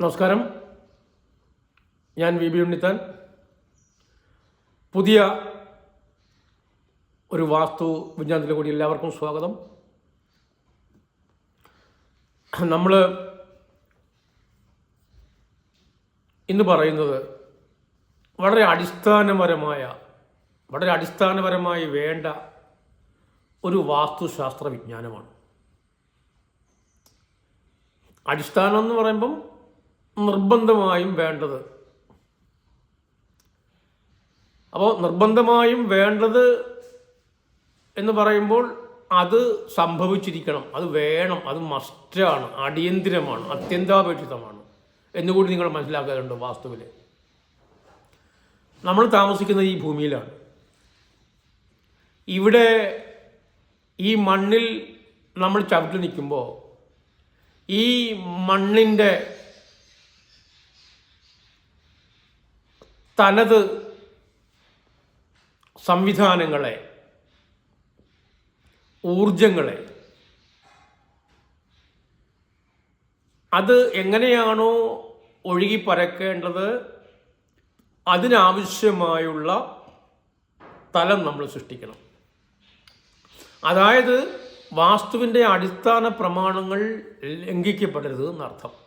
നമസ്കാരം. ഞാൻ V. B. Unnithan. പുതിയ ഒരു വാസ്തു വിജ്ഞാനത്തിലെ കൂടി എല്ലാവർക്കും സ്വാഗതം. നമ്മൾ ഇന്ന് പറയുന്നത് വളരെ അടിസ്ഥാനപരമായ വളരെ അടിസ്ഥാനപരമായി വേണ്ട ഒരു വാസ്തുശാസ്ത്ര വിജ്ഞാനമാണ് അടിസ്ഥാനം എന്ന് പറയുമ്പം നിർബന്ധമായും വേണ്ടത്. അപ്പോൾ നിർബന്ധമായും വേണ്ടത് എന്ന് പറയുമ്പോൾ അത് സംഭവിച്ചിരിക്കണം. അത് വേണം. അത് മസ്റ്റാണ് അടിയന്തിരമാണ്. അത്യന്താപേക്ഷിതമാണ്. എന്നുകൂടി നിങ്ങൾ മനസ്സിലാക്കാറുണ്ട് വാസ്തുവിൽ നമ്മൾ താമസിക്കുന്നത് ഈ ഭൂമിയിലാണ്. ഇവിടെ ഈ മണ്ണിൽ നമ്മൾ ചവിട്ടി നിൽക്കുമ്പോൾ ഈ മണ്ണിന്റെ തനത് സംവിധാനങ്ങളെ ഊർജങ്ങളെ അത് എങ്ങനെയാണോ ഒഴുകി പരക്കേണ്ടത് അതിനാവശ്യമായുള്ള തലം നമ്മൾ സൃഷ്ടിക്കണം. അതായത് വാസ്തുവിന്റെ അടിസ്ഥാന പ്രമാണങ്ങൾ ലംഘിക്കപ്പെടരുത് എന്നർത്ഥം.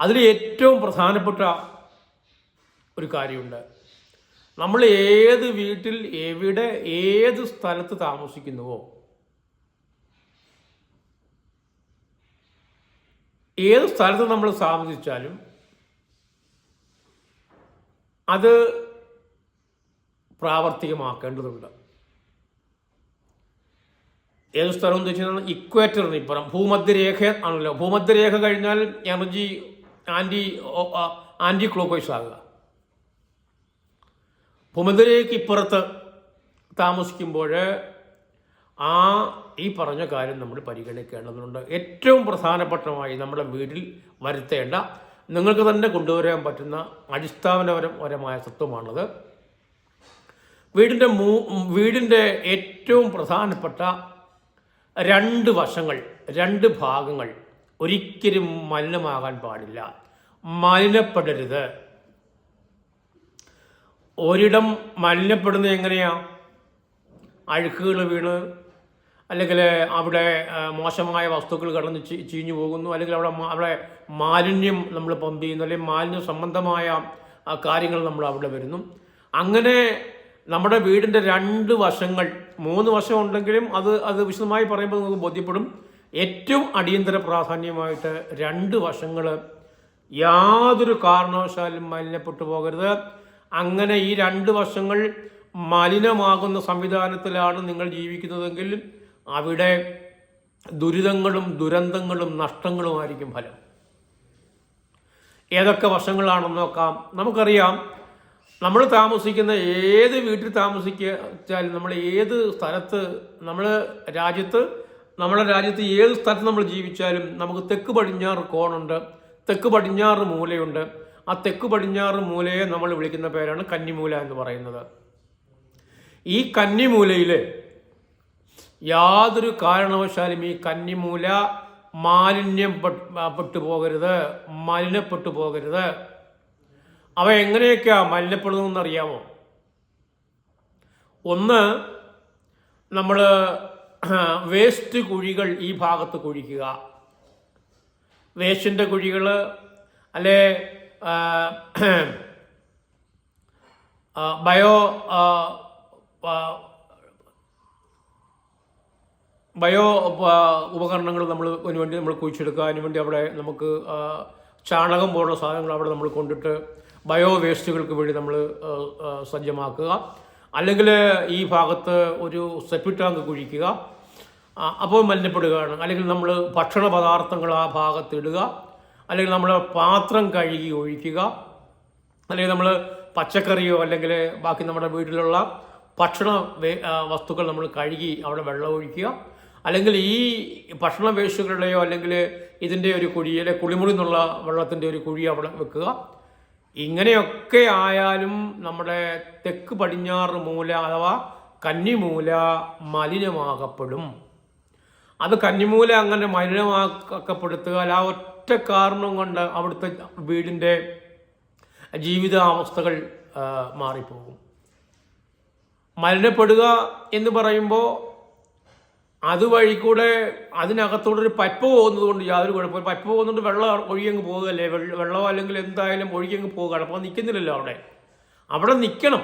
അതിൽ ഏറ്റവും പ്രധാനപ്പെട്ട ഒരു കാര്യമുണ്ട്. നമ്മൾ ഏത് വീട്ടിൽ എവിടെ ഏത് സ്ഥലത്ത് താമസിക്കുന്നുവോ ഏത് സ്ഥലത്ത് നമ്മൾ താമസിച്ചാലും അത് പ്രാവർത്തികമാക്കേണ്ടതുണ്ട്. ഏത് സ്ഥലം എന്ന് വെച്ചാൽ ഇക്വേറ്ററിന് ഇപ്പുറം. ഭൂമധ്യരേഖ ആണല്ലോ. ഭൂമധ്യരേഖ കഴിഞ്ഞാൽ energy anti anti clock wise ആകുക. ഭൂമധ്യരേഖയ്ക്ക് ഇപ്പുറത്ത് താമസിക്കുമ്പോൾ ആ ഈ പറഞ്ഞ കാര്യം നമ്മൾ പരിഗണിക്കേണ്ടതുണ്ട്. ഏറ്റവും പ്രധാനപ്പെട്ടമായി നമ്മുടെ വീട്ടിൽ വരുത്തേണ്ട നിങ്ങൾക്ക് തന്നെ കൊണ്ടുവരാൻ പറ്റുന്ന അടിസ്ഥാനപരപരമായ തത്വമാണത്. വീടിന്റെ മൂ വീടിന്റെ ഏറ്റവും പ്രധാനപ്പെട്ട രണ്ട് വശങ്ങൾ രണ്ട് ഭാഗങ്ങൾ ഒരിക്കലും മലിനമാകാൻ പാടില്ല. മലിനപ്പെടരുത്. ഒരിടം മലിനപ്പെടുന്നത് എങ്ങനെയാ? അഴുക്കുകൾ വീണ് അല്ലെങ്കിൽ അവിടെ മോശമായ വസ്തുക്കൾ കടന്ന് ചീഞ്ഞു പോകുന്നു അല്ലെങ്കിൽ അവിടെ അവിടെ മാലിന്യം നമ്മൾ പമ്പ് ചെയ്യുന്നു അല്ലെങ്കിൽ മാലിന്യ സംബന്ധമായ കാര്യങ്ങൾ നമ്മൾ അവിടെ വരുന്നു. അങ്ങനെ നമ്മുടെ വീടിന്റെ രണ്ട് വശങ്ങൾ മൂന്ന് വശം ഉണ്ടെങ്കിലും അത് അത് വിശദമായി പറയുമ്പോൾ നമുക്ക് ബോധ്യപ്പെടും. ഏറ്റവും അടിയന്തര പ്രാധാന്യമായിട്ട് രണ്ട് വശങ്ങൾ യാതൊരു കാരണവശാലും മലിനപ്പെട്ടു പോകരുത്. അങ്ങനെ ഈ രണ്ട് വശങ്ങൾ മലിനമാകുന്ന സംവിധാനത്തിലാണ് നിങ്ങൾ ജീവിക്കുന്നതെങ്കിൽ അവിടെ ദുരിതങ്ങളും ദുരന്തങ്ങളും നഷ്ടങ്ങളുമായിരിക്കും ഫലം. ഏതൊക്കെ വശങ്ങളാണെന്ന് നോക്കാം. നമുക്കറിയാം നമ്മൾ താമസിക്കുന്ന ഏത് വീട്ടിൽ താമസിക്കാൽ നമ്മൾ ഏത് സ്ഥലത്ത് നമ്മൾ രാജ്യത്ത് നമ്മുടെ രാജ്യത്ത് ഏത് സ്ഥലത്ത് നമ്മൾ ജീവിച്ചാലും നമുക്ക് തെക്ക് പടിഞ്ഞാറ് കോണുണ്ട്. തെക്ക് പടിഞ്ഞാറ് മൂലയുണ്ട്. ആ തെക്ക് പടിഞ്ഞാറ് മൂലയെ നമ്മൾ വിളിക്കുന്ന പേരാണ് കന്നിമൂല എന്ന് പറയുന്നത്. ഈ കന്നിമൂലയിൽ യാതൊരു കാരണവശാലും ഈ കന്നിമൂല മാലിന്യം പെട്ട്- പോകരുത്. മലിനപ്പെട്ടു പോകരുത്. അവ എങ്ങനെയൊക്കെയാ മലിനപ്പെടുന്നതെന്ന് അറിയാമോ? ഒന്ന് നമ്മൾ വേസ്റ്റ് കുഴികൾ ഈ ഭാഗത്ത് കുഴിക്കുക. വേസ്റ്റിന്റെ കുഴികൾ അല്ലെ ബയോ ബയോ ഉപകരണങ്ങൾ നമ്മൾ അതിന് വേണ്ടി നമ്മൾ കുഴിച്ചെടുക്കുക അതിന് വേണ്ടി അവിടെ നമുക്ക് ചാണകം പോലുള്ള സാധനങ്ങൾ അവിടെ നമ്മൾ കൊണ്ടിട്ട് ബയോ വേസ്റ്റുകൾക്ക് വേണ്ടി നമ്മൾ സജ്ജമാക്കുക. അല്ലെങ്കിൽ ഈ ഭാഗത്ത് ഒരു സെപ്പിറ്റാങ്ക് കുഴിക്കുക. അപ്പോൾ മലിനപ്പെടുകയാണ്. അല്ലെങ്കിൽ നമ്മൾ ഭക്ഷണ പദാർത്ഥങ്ങൾ ആ ഭാഗത്ത് ഇടുക. അല്ലെങ്കിൽ നമ്മൾ പാത്രം കഴുകി ഒഴിക്കുക. അല്ലെങ്കിൽ നമ്മൾ പച്ചക്കറിയോ അല്ലെങ്കിൽ ബാക്കി നമ്മുടെ വീട്ടിലുള്ള ഭക്ഷണ വസ്തുക്കൾ നമ്മൾ കഴുകി അവിടെ വെള്ളം ഒഴിക്കുക. അല്ലെങ്കിൽ ഈ ഭക്ഷണ വേസ്റ്റുകളുടെയോ അല്ലെങ്കിൽ ഇതിന്റെ ഒരു കുഴി അല്ലെങ്കിൽ കുളിമുറി എന്നുള്ള വെള്ളത്തിന്റെ ഒരു കുഴി അവിടെ വെക്കുക. ഇങ്ങനെയൊക്കെ ആയാലും നമ്മുടെ തെക്ക് പടിഞ്ഞാറ് മൂല അഥവാ കന്നിമൂല മലിനമാകപ്പെടും. അത് കന്നിമൂല അങ്ങനെ മലിനമാക്കപ്പെടുത്തുക. ആ ഒറ്റ കാരണം കൊണ്ട് അവിടുത്തെ വീടിന്റെ ജീവിതാവസ്ഥകൾ മാറിപ്പോകും. മലിനപ്പെടുക എന്ന് പറയുമ്പോൾ അതുവഴി കൂടെ അതിനകത്തൂടെ ഒരു പൈപ്പ് പോകുന്നത് കൊണ്ട് യാതൊരു കുഴപ്പമില്ല. പൈപ്പ് പോകുന്നുണ്ട് വെള്ളം ഒഴിയങ്ങ് പോകുകയല്ലേ? വെള്ളം അല്ലെങ്കിൽ എന്തായാലും ഒഴിയങ്ങ് പോകുകയാണ് അപ്പോൾ നിൽക്കുന്നില്ലല്ലോ അവിടെ. അവിടെ നിൽക്കണം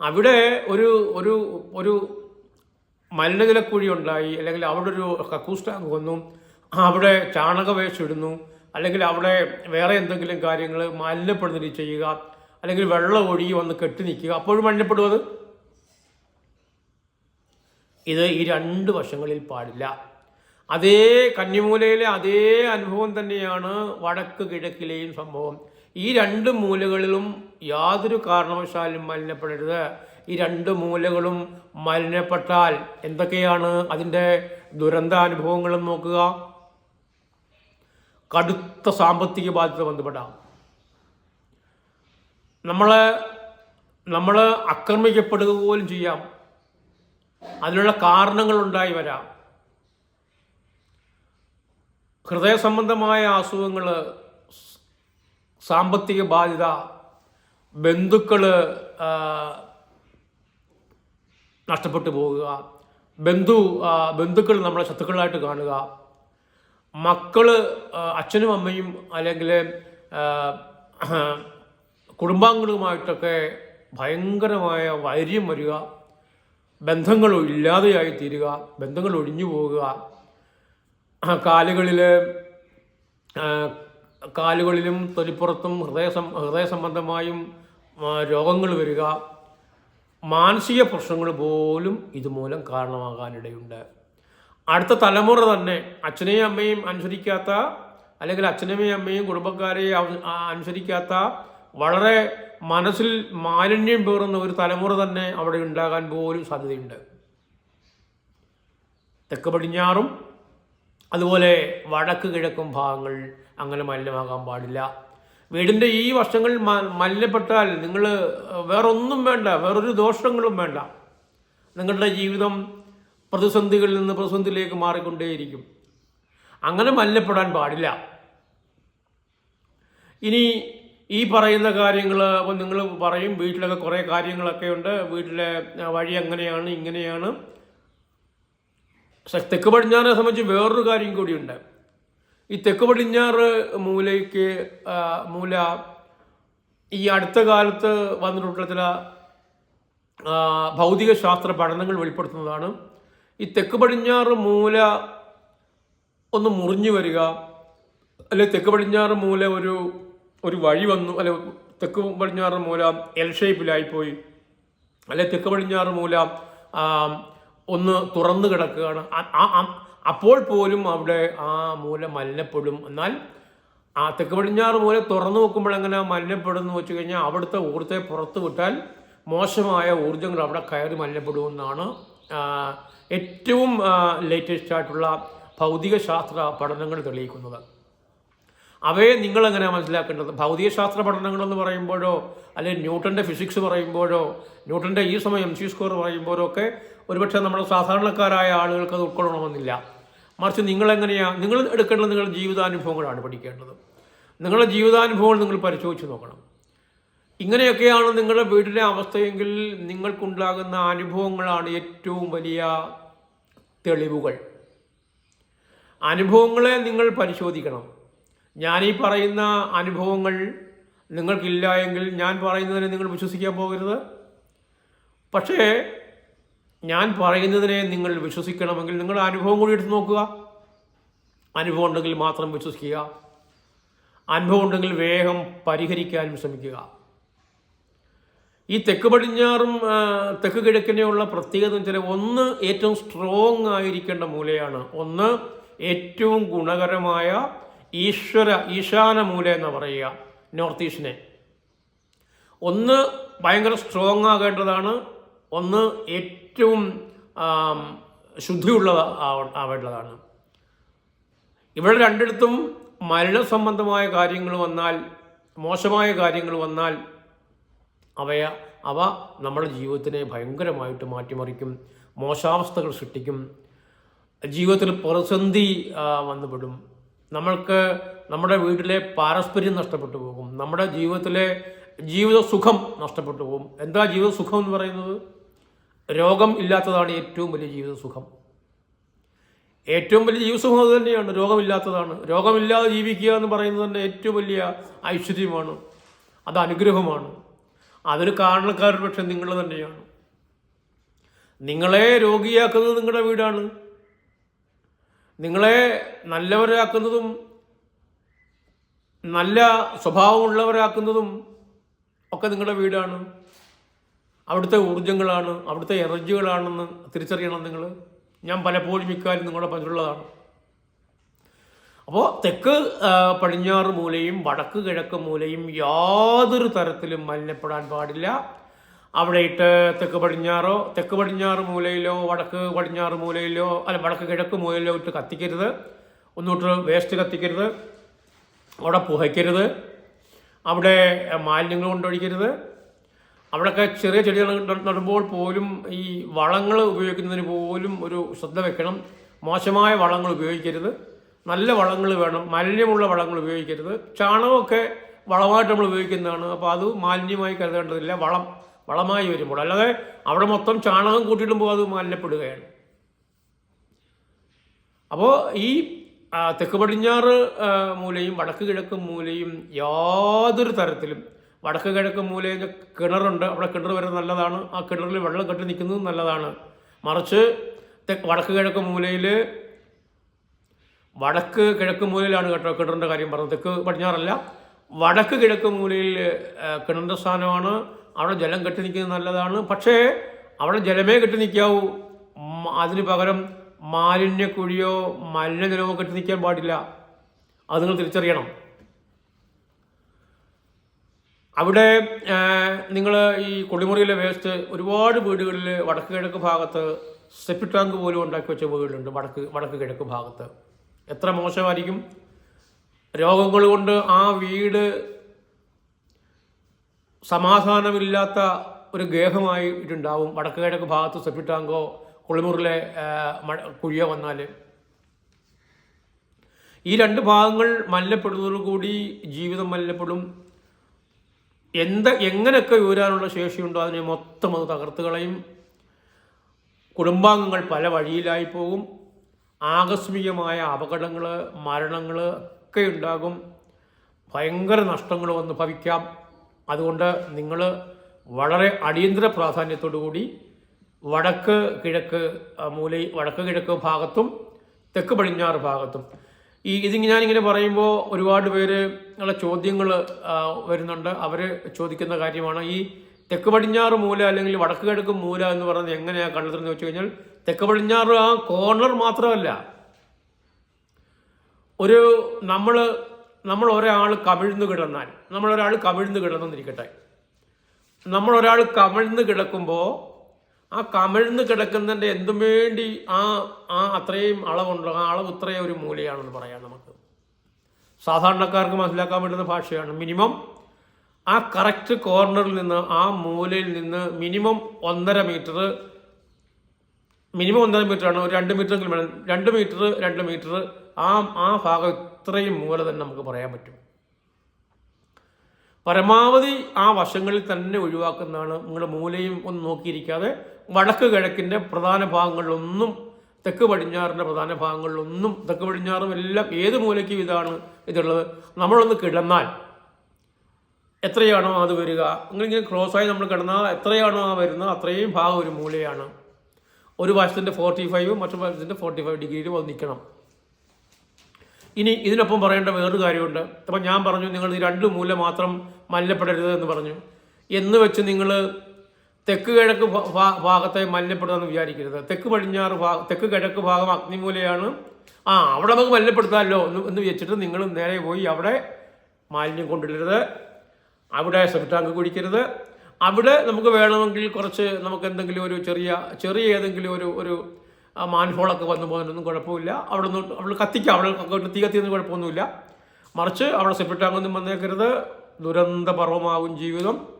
അവിടെ ഒരു ഒരു ഒരു മലിനജലക്കുഴി ഉണ്ടായി അല്ലെങ്കിൽ അവിടെ ഒരു കക്കൂസ് ടാങ്ക് വന്നു അവിടെ ചാണക ഇടുന്നു അല്ലെങ്കിൽ അവിടെ വേറെ എന്തെങ്കിലും കാര്യങ്ങൾ മലിനപ്പെടുന്ന രീതി ചെയ്യുക അല്ലെങ്കിൽ വെള്ളം ഒഴുകി വന്ന് കെട്ടി നിൽക്കുക അപ്പോഴും മലിനപ്പെടും ഇത് ഈ രണ്ട് വശങ്ങളിൽ പാടില്ല. അതേ കന്നിമൂലയിലെ അതേ അനുഭവം തന്നെയാണ് വടക്ക് കിഴക്കിലെയും സംഭവം. ഈ രണ്ട് മൂലകളിലും യാതൊരു കാരണവശാലും മലിനപ്പെടരുത് ഈ രണ്ട് മൂലകളും മലിനപ്പെട്ടാൽ എന്തൊക്കെയാണ് അതിന്റെ ദുരന്താനുഭവങ്ങളും നോക്കുക? കടുത്ത സാമ്പത്തിക ബാധ്യത ബന്ധപ്പെടാം നമ്മൾ നമ്മൾ ആക്രമിക്കപ്പെടുക പോലും ചെയ്യാം. അതിനുള്ള കാരണങ്ങൾ ഉണ്ടായി വരാം. ഹൃദയ സംബന്ധമായ അസുഖങ്ങൾ സാമ്പത്തിക ബാധ്യത ബന്ധുക്കൾ നഷ്ടപ്പെട്ടു പോവുക ബന്ധു ബന്ധുക്കൾ നമ്മളെ ശത്രുക്കളായിട്ട് കാണുക. മക്കൾ അച്ഛനും അമ്മയും അല്ലെങ്കിൽ കുടുംബാംഗങ്ങളുമായിട്ടൊക്കെ ഭയങ്കരമായ വൈര്യം വരിക. ബന്ധങ്ങൾ ഇല്ലാതെയായി തീരുക. ബന്ധങ്ങൾ ഒഴിഞ്ഞു പോവുക കാലുകളിൽ കാലുകളിലും തൊലിപ്പുറത്തും ഹൃദയ ഹൃദയ സംബന്ധമായും രോഗങ്ങൾ വരിക. മാനസിക പ്രശ്നങ്ങൾ പോലും ഇതുമൂലം കാരണമാകാനിടയുണ്ട്. അടുത്ത തലമുറ തന്നെ അച്ഛനെയും അമ്മയും അനുസരിക്കാത്ത അല്ലെങ്കിൽ അച്ഛനെയും അമ്മയും കുടുംബക്കാരെയും അനുസരിക്കാത്ത വളരെ മനസ്സിൽ മാലിന്യം പേറുന്ന ഒരു തലമുറ തന്നെ അവിടെ ഉണ്ടാകാൻ പോലും സാധ്യതയുണ്ട്. തെക്ക് പടിഞ്ഞാറും അതുപോലെ വടക്ക് കിഴക്കും ഭാഗങ്ങൾ അങ്ങനെ മലിനമാകാൻ പാടില്ല. വീടിന്റെ ഈ വശങ്ങൾ മ- മലിനപ്പെട്ടാൽ നിങ്ങൾ വേറൊന്നും വേണ്ട വേറൊരു ദോഷങ്ങളും വേണ്ട. നിങ്ങളുടെ ജീവിതം പ്രതിസന്ധികളിൽ നിന്ന് പ്രതിസന്ധിയിലേക്ക് മാറിക്കൊണ്ടേയിരിക്കും. അങ്ങനെ മലിനപ്പെടാൻ പാടില്ല. ഇനി ഈ പറയുന്ന കാര്യങ്ങൾ അപ്പോൾ നിങ്ങൾ പറയും വീട്ടിലൊക്കെ കുറേ കാര്യങ്ങളൊക്കെ ഉണ്ട് വീട്ടിലെ വഴി അങ്ങനെയാണ് ഇങ്ങനെയാണ്. പക്ഷെ തെക്ക് പടിഞ്ഞാറിനെ സംബന്ധിച്ച് വേറൊരു കാര്യം കൂടിയുണ്ട്. ഈ തെക്ക് പടിഞ്ഞാറ് മൂലയ്ക്ക് മൂല ഈ അടുത്ത കാലത്ത് വന്നിട്ടുള്ള ചില ഭൗതിക ശാസ്ത്ര പഠനങ്ങൾ വെളിപ്പെടുത്തുന്നതാണ്. ഈ തെക്ക് പടിഞ്ഞാറ് മൂല ഒന്ന് മുറിഞ്ഞു വരിക അല്ലെ തെക്ക് പടിഞ്ഞാറ് മൂല ഒരു ഒരു വഴി വന്നു അല്ലെ തെക്ക് പടിഞ്ഞാറ് മൂല എൽ ഷേപ്പിലായിപ്പോയി അല്ലെ തെക്ക് പടിഞ്ഞാറ് മൂല ഒന്ന് തുറന്നു കിടക്കുകയാണ്. അപ്പോൾ പോലും അവിടെ ആ മൂല മലിനപ്പെടും. എന്നാൽ ആ തെക്ക് പടിഞ്ഞാറ് മൂല തുറന്നു നോക്കുമ്പോൾ എങ്ങനെ മലിനപ്പെടും എന്ന് വെച്ച് കഴിഞ്ഞാൽ അവിടുത്തെ ഊർജത്തെ പുറത്ത് വിട്ടാൽ മോശമായ ഊർജങ്ങൾ അവിടെ കയറി മലിനപ്പെടുമെന്നാണ് ഏറ്റവും ലേറ്റസ്റ്റ് ആയിട്ടുള്ള ഭൗതിക ശാസ്ത്ര പഠനങ്ങൾ തെളിയിക്കുന്നത്. അവയെ നിങ്ങൾ എങ്ങനെയാണ് മനസ്സിലാക്കേണ്ടത്? ഭൗതികശാസ്ത്ര പഠനങ്ങളെന്ന് പറയുമ്പോഴോ അല്ലെങ്കിൽ ന്യൂട്ടന്റെ ഫിസിക്സ് പറയുമ്പോഴോ ന്യൂട്ടന്റെ ഈ സമയം എം സി സ്കോർ പറയുമ്പോഴോ ഒക്കെ ഒരുപക്ഷെ നമ്മൾ സാധാരണക്കാരായ ആളുകൾക്ക് അത് ഉൾക്കൊള്ളണമെന്നില്ല. മറിച്ച് നിങ്ങളെങ്ങനെയാണ് നിങ്ങൾ എടുക്കേണ്ടത് നിങ്ങളുടെ ജീവിതാനുഭവങ്ങളാണ് പഠിക്കേണ്ടത്. നിങ്ങളുടെ ജീവിതാനുഭവങ്ങൾ നിങ്ങൾ പരിശോധിച്ച് നോക്കണം. ഇങ്ങനെയൊക്കെയാണ് നിങ്ങളുടെ വീടിന്റെ അവസ്ഥയെങ്കിൽ നിങ്ങൾക്കുണ്ടാകുന്ന അനുഭവങ്ങളാണ് ഏറ്റവും വലിയ തെളിവുകൾ. അനുഭവങ്ങളെ നിങ്ങൾ പരിശോധിക്കണം. ഞാനീ പറയുന്ന അനുഭവങ്ങൾ നിങ്ങൾക്കില്ല എങ്കിൽ ഞാൻ പറയുന്നതിനെ നിങ്ങൾ വിശ്വസിക്കാൻ പോകരുത്. പക്ഷേ ഞാൻ പറയുന്നതിനെ നിങ്ങൾ വിശ്വസിക്കണമെങ്കിൽ നിങ്ങളുടെ അനുഭവം കൂടി എടുത്ത് നോക്കുക. അനുഭവം ഉണ്ടെങ്കിൽ മാത്രം വിശ്വസിക്കുക. അനുഭവം ഉണ്ടെങ്കിൽ വേഗം പരിഹരിക്കാനും ശ്രമിക്കുക. ഈ തെക്ക് പടിഞ്ഞാറും തെക്ക് കിഴക്കിനെയുള്ള പ്രത്യേകത എന്ന് വെച്ചാൽ ഒന്ന് ഏറ്റവും സ്ട്രോങ് ആയിരിക്കേണ്ട മൂലയാണ്. ഒന്ന് ഏറ്റവും ഗുണകരമായ ഈശ്വര ഈശാന മൂല എന്ന് പറയുക നോർത്ത് ഈസ്റ്റിനെ ഒന്ന് ഭയങ്കര സ്ട്രോങ് ആകേണ്ടതാണ്. ഒന്ന് ഏറ്റവും ശുദ്ധിയുള്ളത് ശുദ്ധിയുള്ള ആവേണ്ടതാണ് ഇവിടെ രണ്ടിടത്തും മരണസംബന്ധമായ സംബന്ധമായ കാര്യങ്ങൾ വന്നാൽ മോശമായ കാര്യങ്ങൾ വന്നാൽ അവയ അവ നമ്മുടെ ജീവിതത്തിനെ ഭയങ്കരമായിട്ട് മാറ്റിമറിക്കും മോശാവസ്ഥകൾ സൃഷ്ടിക്കും ജീവിതത്തിൽ പ്രതിസന്ധി വന്നുപെടും. നമ്മൾക്ക് നമ്മുടെ വീട്ടിലെ പാരസ്പര്യം നഷ്ടപ്പെട്ടു പോകും. നമ്മുടെ ജീവിതത്തിലെ ജീവിത സുഖം നഷ്ടപ്പെട്ടു പോകും. എന്താ ജീവിത സുഖം എന്ന് പറയുന്നത്? രോഗം ഇല്ലാത്തതാണ് ഏറ്റവും വലിയ ജീവിത സുഖം ഏറ്റവും വലിയ ജീവിതസുഖം അത് തന്നെയാണ് രോഗമില്ലാത്തതാണ്. രോഗമില്ലാതെ ജീവിക്കുക എന്ന് പറയുന്നത് തന്നെ ഏറ്റവും വലിയ ഐശ്വര്യമാണ്. അത് അനുഗ്രഹമാണ്. അതിന് കാരണക്കാരൻ പക്ഷെ നിങ്ങൾ തന്നെയാണ്. നിങ്ങളെ രോഗിയാക്കുന്നത് നിങ്ങളുടെ വീടാണ്. നിങ്ങളെ നല്ലവരാക്കുന്നതും നല്ല സ്വഭാവമുള്ളവരാക്കുന്നതും ഒക്കെ നിങ്ങളുടെ വീടാണ്. അവിടുത്തെ ഊർജങ്ങളാണ് അവിടുത്തെ എനർജികളാണെന്ന് തിരിച്ചറിയണം നിങ്ങൾ ഞാൻ പലപ്പോഴും ഇക്കാര്യം നിങ്ങളുടെ പതിലുള്ളതാണ് അപ്പോൾ തെക്ക് പടിഞ്ഞാറ് മൂലയും വടക്ക് കിഴക്ക് മൂലയും യാതൊരു തരത്തിലും മലിനപ്പെടാൻ പാടില്ല. അവിടെ ഇട്ട് തെക്ക് പടിഞ്ഞാറോ തെക്ക് പടിഞ്ഞാറ് മൂലയിലോ വടക്ക് പടിഞ്ഞാറ് മൂലയിലോ അല്ല വടക്ക് കിഴക്ക് മൂലയിലോ ഇട്ട് കത്തിക്കരുത്. ഒന്നോട്ട് വേസ്റ്റ് കത്തിക്കരുത്. അവിടെ പുഹയ്ക്കരുത് അവിടെ മാലിന്യങ്ങൾ കൊണ്ടൊഴിക്കരുത്. അവിടെയൊക്കെ ചെറിയ ചെടികൾ നടുമ്പോൾ പോലും ഈ വളങ്ങൾ ഉപയോഗിക്കുന്നതിന് പോലും ഒരു ശ്രദ്ധ വെക്കണം. മോശമായ വളങ്ങൾ ഉപയോഗിക്കരുത്. നല്ല വളങ്ങൾ വേണം. മാലിന്യമുള്ള വളങ്ങൾ ഉപയോഗിക്കരുത്. ചാണകമൊക്കെ വളമായിട്ട് നമ്മൾ ഉപയോഗിക്കുന്നതാണ്. അപ്പോൾ അത് മാലിന്യമായി കരുതേണ്ടതില്ല. വളം വളമായി വരുമ്പോൾ. അല്ലാതെ അവിടെ മൊത്തം ചാണകം കൂട്ടിയിടുമ്പോൾ അത് മാലിന്യപ്പെടുകയാണ്. അപ്പോൾ ഈ തെക്ക് പടിഞ്ഞാറ് മൂലയും വടക്ക് കിഴക്ക് മൂലയും യാതൊരു തരത്തിലും വടക്ക് കിഴക്ക് മൂലയിൽ കിണറുണ്ട്. അവിടെ കിണർ വരുന്നത് നല്ലതാണ്. ആ കിണറിൽ വെള്ളം കെട്ടി നിൽക്കുന്നത് നല്ലതാണ്. മറിച്ച് വടക്ക് കിഴക്ക് മൂലയിൽ വടക്ക് കിഴക്ക് മൂലയിലാണ് കേട്ടോ കിണറിന്റെ കാര്യം പറഞ്ഞത്. തെക്ക് പടിഞ്ഞാറല്ല. വടക്ക് കിഴക്ക് മൂലയിൽ കിണറിന്റെ സ്ഥാനമാണ്. അവിടെ ജലം കെട്ടി നിൽക്കുന്നത് നല്ലതാണ്. പക്ഷേ അവിടെ ജലമേ കെട്ടി നിൽക്കാവൂ. അതിന് പകരം മാലിന്യക്കുഴിയോ മലിനജലമോ കെട്ടി നിൽക്കാൻ പാടില്ല. അത് നിങ്ങൾ തിരിച്ചറിയണം. അവിടെ നിങ്ങൾ ഈ കുളിമുറിയിലെ വേസ്റ്റ് ഒരുപാട് വീടുകളിൽ വടക്ക് കിഴക്ക് ഭാഗത്ത് സെപ്റ്റ് ടാങ്ക് പോലും ഉണ്ടാക്കി വെച്ച വീടുണ്ട് വടക്ക് വടക്ക് കിഴക്ക് ഭാഗത്ത്. എത്ര മോശമായിരിക്കും? രോഗങ്ങൾ കൊണ്ട് ആ വീട് സമാധാനമില്ലാത്ത ഒരു ഗേഹമായിട്ടുണ്ടാവും വടക്ക് കിഴക്ക് ഭാഗത്ത് സെപ്റ്റ് ടാങ്കോ കുളിമുറിലെ കുഴിയോ വന്നാൽ ഈ രണ്ട് ഭാഗങ്ങൾ മല്ലപ്പെടുന്നതോടുകൂടി ജീവിതം മലിനപ്പെടും. എന്ത് എങ്ങനെയൊക്കെ ഉയരാനുള്ള ശേഷിയുണ്ടോ അതിനെ മൊത്തം അത് തകർത്ത് കളയും. കുടുംബാംഗങ്ങൾ പല വഴിയിലായി പോകും. ആകസ്മികമായ അപകടങ്ങൾ മരണങ്ങൾ ഒക്കെ ഉണ്ടാകും. ഭയങ്കര നഷ്ടങ്ങൾ വന്ന് ഭവിക്കാം. അതുകൊണ്ട് നിങ്ങൾ വളരെ അടിയന്തര പ്രാധാന്യത്തോടു കൂടി വടക്ക് കിഴക്ക് മൂലൈ വടക്ക് കിഴക്ക് ഭാഗത്തും തെക്ക് പടിഞ്ഞാറ് ഭാഗത്തും ഈ ഇത് ഞാനിങ്ങനെ പറയുമ്പോൾ ഒരുപാട് പേര് ഉള്ള ചോദ്യങ്ങൾ വരുന്നുണ്ട്. അവർ ചോദിക്കുന്ന കാര്യമാണ്. ഈ തെക്ക് പടിഞ്ഞാറ് മൂല അല്ലെങ്കിൽ വടക്ക് കിഴക്ക് മൂല എന്ന് പറയുന്നത് എങ്ങനെയാണ് കണ്ടെത്തുന്നത് വെച്ച് കഴിഞ്ഞാൽ തെക്ക് പടിഞ്ഞാറ് ആ കോർണർ മാത്രമല്ല. ഒരു നമ്മൾ നമ്മൾ ഒരാൾ കമിഴ്ന്ന് കിടന്നാൽ നമ്മളൊരാൾ കമിഴ്ന്ന് കിടന്നെന്നിരിക്കട്ടെ. നമ്മളൊരാൾ കമിഴ്ന്ന് കിടക്കുമ്പോൾ ആ കമിഴ്ന്ന് കിടക്കുന്നതിന്റെ എന്തും വേണ്ടി ആ ആ അത്രയും അളവുണ്ടോ ആ അളവ് ഇത്രയും ഒരു മൂലയാണെന്ന് പറയാം നമുക്ക്. സാധാരണക്കാർക്ക് മനസ്സിലാക്കാൻ പറ്റുന്ന ഭാഷയാണ്. മിനിമം ആ കറക്റ്റ് കോർണറിൽ നിന്ന് ആ മൂലയിൽ നിന്ന് മിനിമം ഒന്നര മീറ്റർ മിനിമം ഒന്നര മീറ്ററാണ് ഒരു രണ്ട് മീറ്റർ വേണം രണ്ട് മീറ്റർ രണ്ട് മീറ്റർ ആ ആ ഭാഗം ഇത്രയും മൂല തന്നെ നമുക്ക് പറയാൻ പറ്റും. പരമാവധി ആ വശങ്ങളിൽ തന്നെ ഒഴിവാക്കുന്നതാണ്. നിങ്ങളുടെ മൂലയും ഒന്ന് നോക്കിയിരിക്കാതെ വടക്ക് കിഴക്കിന്റെ പ്രധാന ഭാഗങ്ങളിലൊന്നും തെക്ക് പടിഞ്ഞാറിന്റെ പ്രധാന ഭാഗങ്ങളിലൊന്നും തെക്ക് പടിഞ്ഞാറും എല്ലാം ഏത് മൂലയ്ക്കും ഇതാണ് ഇതുള്ളത്. നമ്മളൊന്ന് കിടന്നാൽ എത്രയാണോ അത് വരിക. നിങ്ങളിങ്ങനെ ക്രോസായി നമ്മൾ കിടന്നാൽ എത്രയാണോ ആ വരുന്നത് അത്രയും ഭാഗം ഒരു മൂലയാണ്. ഒരു വശത്തിന്റെ ഫോർട്ടി ഫൈവ് മറ്റു വശത്തിന്റെ ഫോർട്ടി ഫൈവ് ഡിഗ്രിയിൽ വന്ന് നിൽക്കണം. ഇനി ഇതിനൊപ്പം പറയേണ്ട വേറൊരു കാര്യമുണ്ട്. അപ്പം ഞാൻ പറഞ്ഞു നിങ്ങൾ ഈ രണ്ട് മൂല മാത്രം മല്ലപ്പെടരുത് എന്ന് പറഞ്ഞു. എന്ന് വെച്ച് നിങ്ങൾ തെക്ക് കിഴക്ക് ഭാഗത്തെ മലിനപ്പെടുത്താമെന്ന് വിചാരിക്കരുത്. തെക്ക് പടിഞ്ഞാറ് ഭാഗം തെക്ക് കിഴക്ക് ഭാഗം അഗ്നിമൂലയാണ്. ആ അവിടെ നമുക്ക് മലിനപ്പെടുത്താമല്ലോ എന്ന് എന്ന് വെച്ചിട്ട് നിങ്ങൾ നേരെ പോയി അവിടെ മാലിന്യം കൊണ്ടിടരുത്. അവിടെ സെപ്റ്റാങ്ക് കുടിക്കരുത്. അവിടെ നമുക്ക് വേണമെങ്കിൽ കുറച്ച് നമുക്ക് എന്തെങ്കിലും ഒരു ചെറിയ ചെറിയ ഏതെങ്കിലും ഒരു ഒരു മാൻഹോളൊക്കെ വന്നു പോകാനൊന്നും കുഴപ്പമില്ല. അവിടെ നിന്ന് അവിടെ കത്തിക്കാം അവിടെ തീ കത്തിയൊന്നും കുഴപ്പമൊന്നുമില്ല. മറിച്ച് അവിടെ സെപ്റ്റാങ്കൊന്നും വന്നേക്കരുത്. ദുരന്തപർവമാകും ജീവിതം.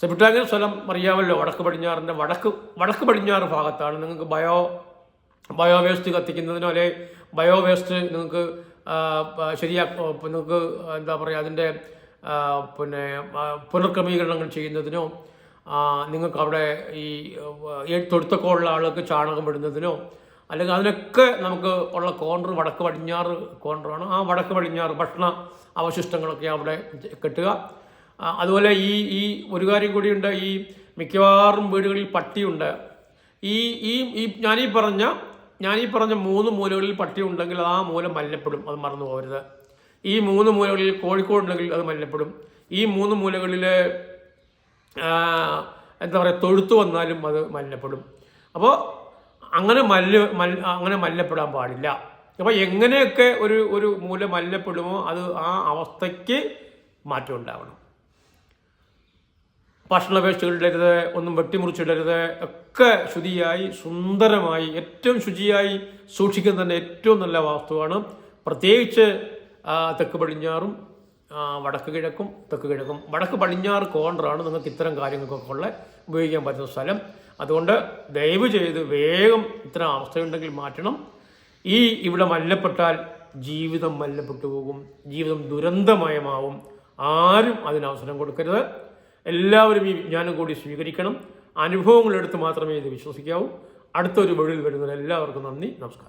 സെപ്റ്റാങ്കിന് സ്ഥലം അറിയാമല്ലോ വടക്ക് പടിഞ്ഞാറിന്റെ വടക്ക് വടക്ക് പടിഞ്ഞാറ് ഭാഗത്താണ്. നിങ്ങൾക്ക് ബയോ ബയോ വേസ്റ്റ് കത്തിക്കുന്നതിനോ അല്ലെ ബയോ വേസ്റ്റ് നിങ്ങൾക്ക് ശരിയാ നിങ്ങൾക്ക് എന്താ പറയുക അതിന്റെ പിന്നെ പുനർക്രമീകരണങ്ങൾ ചെയ്യുന്നതിനോ നിങ്ങൾക്ക് അവിടെ ഈ തൊടുത്തക്കോളുള്ള ആളുകൾക്ക് ചാണകം ഇടുന്നതിനോ അല്ലെങ്കിൽ അതിനൊക്കെ നമുക്ക് ഉള്ള കോണ്ടർ വടക്ക് പടിഞ്ഞാറ് കോണ്ടറാണ് ആ വടക്ക് പടിഞ്ഞാറ് ഭക്ഷണ അവശിഷ്ടങ്ങളൊക്കെ അവിടെ കെട്ടുക. അതുപോലെ ഈ ഈ ഒരു കാര്യം കൂടിയുണ്ട്. ഈ മിക്കവാറും വീടുകളിൽ പട്ടിയുണ്ട്. ഈ ഈ ഈ ഞാനീ പറഞ്ഞ ഞാനീ പറഞ്ഞ മൂന്ന് മൂലകളിൽ പട്ടി ഉണ്ടെങ്കിൽ ആ മൂല മല്ലപ്പെടും അത് മറന്നു പോകരുത്. ഈ മൂന്ന് മൂലകളിൽ കോഴിക്കോട് ഉണ്ടെങ്കിൽ അത് മല്ലപ്പെടും ഈ മൂന്ന് മൂലകളിൽ എന്താ പറയുക തൊഴുത്തു വന്നാലും അത് മല്ലപ്പെടും അപ്പോൾ അങ്ങനെ മല്ല അങ്ങനെ മല്ലപ്പെടാൻ പാടില്ല. അപ്പോൾ എങ്ങനെയൊക്കെ ഒരു ഒരു മൂല മല്ലപ്പെടുമോ അത് ആ അവസ്ഥയ്ക്ക് മാറ്റം ഉണ്ടാവണം. ഭക്ഷണ വേസ്റ്റുകൾ ഇടരുത് ഒന്നും വെട്ടിമുറിച്ചിടരുത് ഒക്കെ ശുചിയായി സുന്ദരമായി ഏറ്റവും ശുചിയായി സൂക്ഷിക്കുന്നതിന്റെ ഏറ്റവും നല്ല വാസ്തുവാണ്. പ്രത്യേകിച്ച് തെക്ക് പടിഞ്ഞാറും വടക്ക് കിഴക്കും തെക്ക് കിഴക്കും. വടക്ക് പടിഞ്ഞാറ് കോണ്ടറാണ് നിങ്ങൾക്ക് ഇത്തരം കാര്യങ്ങൾക്കൊക്കെ ഉള്ള ഉപയോഗിക്കാൻ പറ്റുന്ന സ്ഥലം. അതുകൊണ്ട് ദയവ് ചെയ്ത് വേഗം ഇത്തരം അവസ്ഥയുണ്ടെങ്കിൽ മാറ്റണം. ഈ ഇവിടെ മല്ലപ്പെട്ടാൽ ജീവിതം മല്ലപ്പെട്ടു പോകും. ജീവിതം ദുരന്തമയമാവും. ആരും അതിന് അവസരം കൊടുക്കരുത്. എല്ലാവരും ഈ വിജ്ഞാനം കൂടി സ്വീകരിക്കണം. അനുഭവങ്ങളെടുത്ത് മാത്രമേ ഇത് വിശ്വസിക്കാവൂ. അടുത്തൊരു വഴിയിൽ വരുന്നവരെല്ലാവർക്കും നന്ദി നമസ്കാരം.